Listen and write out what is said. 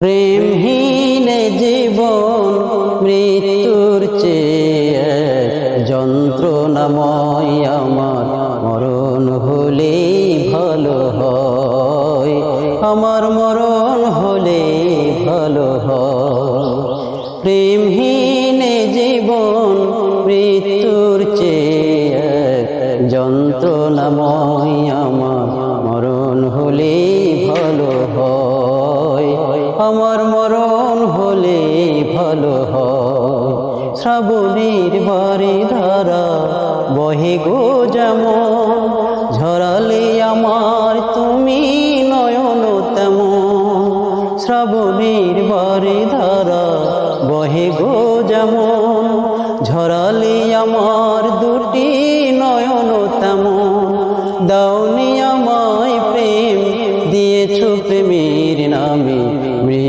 প্রেমহীন জীবন মৃত্যুর চেয়ে যন্ত্রণাময় আমার মরণ হলে ভালো হয়। আমার মরণ হলে ভালো হয়। প্রেমহীন জীবন মৃত্যুর চেয়ে যন্ত্রণাময় আমার মরণ হলে ভালো হয়। আমার মরণ হলে ভালো হয়। শ্রাবণীর বাড়ি ধারা, বহে গো যেমন, ঝরালে আমার তুমি নয়ন তেমন। শ্রাবণীর বাড়ি ধারা, বহে গো যেমন, ঝরালে আমার দুটি নয়ন তেমন। দাউনি আমার নামে